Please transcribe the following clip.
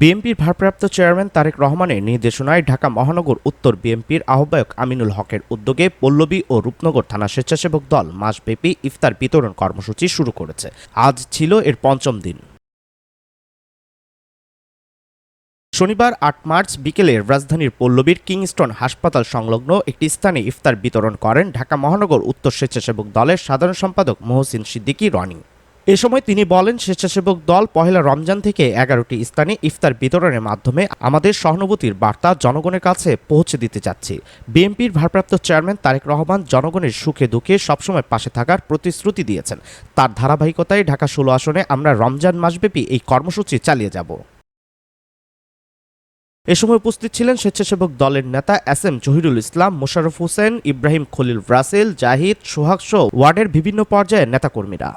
বিএনপির ভারপ্রাপ্ত চেয়ারম্যান তারেক রহমানের নির্দেশনায় ঢাকা মহানগর উত্তর বিএনপির আহ্বায়ক আমিনুল হকের উদ্যোগে পল্লবী ও রূপনগর থানা স্বেচ্ছাসেবক দল মাসব্যাপী ইফতার বিতরণ কর্মসূচি শুরু করেছে। আজ ছিল এর পঞ্চম দিন। শনিবার আট মার্চ বিকেলে রাজধানীর পল্লবীর কিংস্টন হাসপাতাল সংলগ্ন একটি স্থানে ইফতার বিতরণ করেন ঢাকা মহানগর উত্তর স্বেচ্ছাসেবক দলের সাধারণ সম্পাদক মহসিন সিদ্দিকী রনি। এ সময় তিনি বলেন, স্বেচ্ছাসেবক দল পহেলা রমজান থেকে এগারোটি স্থানে ইফতার বিতরণের মাধ্যমে আমাদের সহানুভূতির বার্তা জনগণের কাছে পৌঁছে দিতে চাচ্ছি। বিএনপির ভারপ্রাপ্ত চেয়ারম্যান তারেক রহমান জনগণের সুখে দুঃখে সবসময় পাশে থাকার প্রতিশ্রুতি দিয়েছেন। তার ধারাবাহিকতায় ঢাকা ষোলো আসনে আমরা রমজান মাসব্যাপী এই কর্মসূচি চালিয়ে যাব। এ সময় উপস্থিত ছিলেন স্বেচ্ছাসেবক দলের নেতা এস এম জহিরুল ইসলাম, মোশাররফ হোসেন, ইব্রাহিম খলিল রাসেল, জাহিদ, সোহাগ সহ ওয়ার্ডের বিভিন্ন পর্যায়ের নেতাকর্মীরা।